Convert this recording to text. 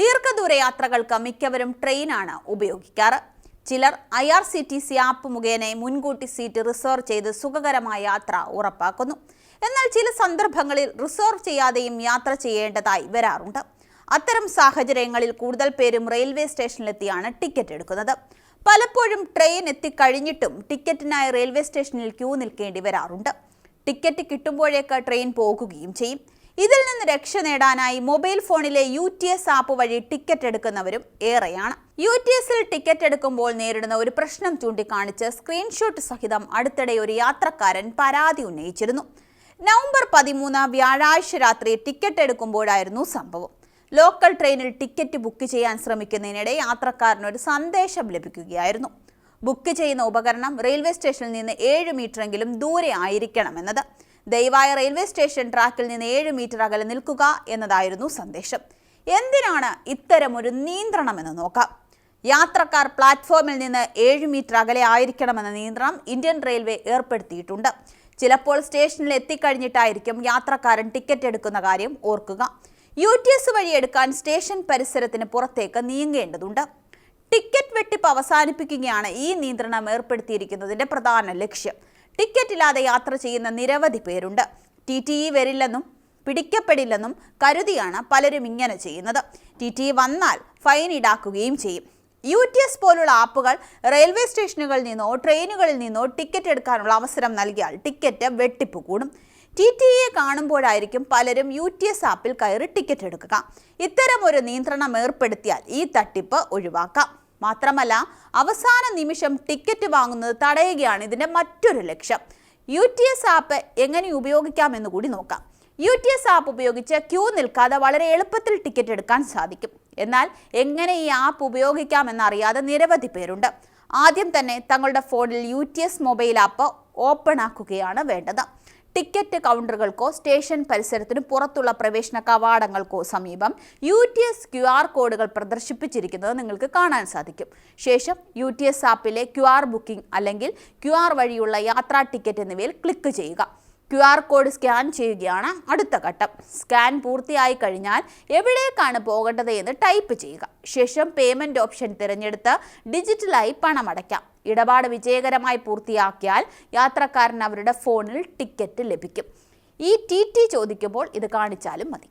ദീർഘദൂര യാത്രകൾക്ക് മിക്കവരും ട്രെയിനാണ് ഉപയോഗിക്കാറ്. ചിലർ I R C T C app മുഖേന മുൻകൂട്ടി സീറ്റ് റിസർവ് ചെയ്ത് സുഖകരമായ യാത്ര ഉറപ്പാക്കുന്നു. എന്നാൽ ചില സന്ദർഭങ്ങളിൽ റിസർവ് ചെയ്യാതെയും യാത്ര ചെയ്യേണ്ടതായി വരാറുണ്ട്. അത്തരം സാഹചര്യങ്ങളിൽ കൂടുതൽ പേരും റെയിൽവേ സ്റ്റേഷനിലെത്തിയാണ് ടിക്കറ്റ് എടുക്കുന്നത്. പലപ്പോഴും ട്രെയിൻ എത്തിക്കഴിഞ്ഞിട്ടും ടിക്കറ്റിനായി റെയിൽവേ സ്റ്റേഷനിൽ ക്യൂ നിൽക്കേണ്ടി വരാറുണ്ട്. ടിക്കറ്റ് കിട്ടുമ്പോഴേക്ക് ട്രെയിൻ പോകുകയും ചെയ്യും. ഇതിൽ നിന്ന് രക്ഷ നേടാനായി മൊബൈൽ ഫോണിലെ യു ടി എസ് ആപ്പ് വഴി ടിക്കറ്റ് എടുക്കുന്നവരും ഏറെയാണ്. യു ടി എസിൽ ടിക്കറ്റ് എടുക്കുമ്പോൾ നേരിടുന്ന ഒരു പ്രശ്നം ചൂണ്ടിക്കാണിച്ച് സ്ക്രീൻഷോട്ട് സഹിതം അടുത്തിടെ ഒരു യാത്രക്കാരൻ പരാതി ഉന്നയിച്ചിരുന്നു. നവംബർ പതിമൂന്ന് വ്യാഴാഴ്ച രാത്രി ടിക്കറ്റ് എടുക്കുമ്പോഴായിരുന്നു സംഭവം. ലോക്കൽ ട്രെയിനിൽ ടിക്കറ്റ് ബുക്ക് ചെയ്യാൻ ശ്രമിക്കുന്നതിനിടെ യാത്രക്കാരന് ഒരു സന്ദേശം ലഭിക്കുകയായിരുന്നു. ബുക്ക് ചെയ്യുന്ന ഉപകരണം റെയിൽവേ സ്റ്റേഷനിൽ നിന്ന് ഏഴ് മീറ്ററെങ്കിലും ദൂരെ ആയിരിക്കണമെന്നത്. ദയവായ റെയിൽവേ സ്റ്റേഷൻ ട്രാക്കിൽ നിന്ന് ഏഴ് മീറ്റർ അകലെ നിൽക്കുക എന്നതായിരുന്നു സന്ദേശം. എന്തിനാണ് ഇത്തരമൊരു നിയന്ത്രണമെന്ന് നോക്കാം. യാത്രക്കാർ പ്ലാറ്റ്ഫോമിൽ നിന്ന് ഏഴ് മീറ്റർ അകലെ ആയിരിക്കണമെന്ന നിയന്ത്രണം ഇന്ത്യൻ റെയിൽവേ ഏർപ്പെടുത്തിയിട്ടുണ്ട്. ചിലപ്പോൾ സ്റ്റേഷനിൽ എത്തിക്കഴിഞ്ഞിട്ടായിരിക്കും യാത്രക്കാരൻ ടിക്കറ്റ് എടുക്കുന്ന കാര്യം ഓർക്കുക. യു ടി എസ് വഴി എടുക്കാൻ സ്റ്റേഷൻ പരിസരത്തിന് പുറത്തേക്ക് നീങ്ങേണ്ടതുണ്ട്. ടിക്കറ്റ് വെട്ടിപ്പ് അവസാനിപ്പിക്കുകയാണ് ഈ നിയന്ത്രണം ഏർപ്പെടുത്തിയിരിക്കുന്നതിന്റെ പ്രധാന ലക്ഷ്യം. ടിക്കറ്റ് ഇല്ലാതെ യാത്ര ചെയ്യുന്ന നിരവധി പേരുണ്ട്. ടി ടി ഇ വരില്ലെന്നും പിടിക്കപ്പെടില്ലെന്നും കരുതിയാണ് പലരും ഇങ്ങനെ ചെയ്യുന്നത്. ടി ടി വന്നാൽ ഫൈൻ ഈടാക്കുകയും ചെയ്യും. യു ടി എസ് പോലുള്ള ആപ്പുകൾ റെയിൽവേ സ്റ്റേഷനുകളിൽ നിന്നോ ട്രെയിനുകളിൽ നിന്നോ ടിക്കറ്റ് എടുക്കാനുള്ള അവസരം നൽകിയാൽ ടിക്കറ്റ് വെട്ടിപ്പ് കൂടും. ടി ടി ഇയെ കാണുമ്പോഴായിരിക്കും പലരും യു ടി എസ് ആപ്പിൽ കയറി ടിക്കറ്റ് എടുക്കുക. ഇത്തരം ഒരു നിയന്ത്രണം ഏർപ്പെടുത്തിയാൽ ഈ തട്ടിപ്പ് ഒഴിവാക്കാം. മാത്രമല്ല അവസാന നിമിഷം ടിക്കറ്റ് വാങ്ങുന്നത് തടയുകയാണ് ഇതിന്റെ മറ്റൊരു ലക്ഷ്യം. യു ടി എസ് ആപ്പ് എങ്ങനെ ഉപയോഗിക്കാമെന്ന് കൂടി നോക്കാം. യു ടി എസ് ആപ്പ് ഉപയോഗിച്ച് ക്യൂ നിൽക്കാതെ വളരെ എളുപ്പത്തിൽ ടിക്കറ്റ് എടുക്കാൻ സാധിക്കും. എന്നാൽ എങ്ങനെ ഈ ആപ്പ് ഉപയോഗിക്കാമെന്നറിയാതെ നിരവധി പേരുണ്ട്. ആദ്യം തന്നെ തങ്ങളുടെ ഫോണിൽ U T S mobile app open ആക്കുകയാണ് വേണ്ടത്. ടിക്കറ്റ് കൗണ്ടറുകൾക്കോ സ്റ്റേഷൻ പരിസരത്തിന് പുറത്തുള്ള പ്രവേശന കവാടങ്ങൾക്കോ സമീപം U T S Q R കോഡുകൾ പ്രദർശിപ്പിച്ചിരിക്കുന്നത് നിങ്ങൾക്ക് കാണാൻ സാധിക്കും. ശേഷം യു ടി എസ് ആപ്പിലെ ക്യു ആർ ബുക്കിംഗ് അല്ലെങ്കിൽ ക്യു ആർ വഴിയുള്ള യാത്രാ ടിക്കറ്റ് എന്നിവയിൽ ക്ലിക്ക് ചെയ്യുക. ക്യു ആർ കോഡ് സ്കാൻ ചെയ്യുകയാണ് അടുത്ത ഘട്ടം. സ്കാൻ പൂർത്തിയായി കഴിഞ്ഞാൽ എവിടേക്കാണ് പോകേണ്ടത് എന്ന് ടൈപ്പ് ചെയ്യുക. ശേഷം പേയ്മെന്റ് ഓപ്ഷൻ തിരഞ്ഞെടുത്ത് ഡിജിറ്റലായി പണമടയ്ക്കാം. ഇടപാട് വിജയകരമായി പൂർത്തിയാക്കിയാൽ യാത്രക്കാരൻ അവരുടെ ഫോണിൽ ടിക്കറ്റ് ലഭിക്കും. ഈ ടി ചോദിക്കുമ്പോൾ ഇത് കാണിച്ചാലും മതി.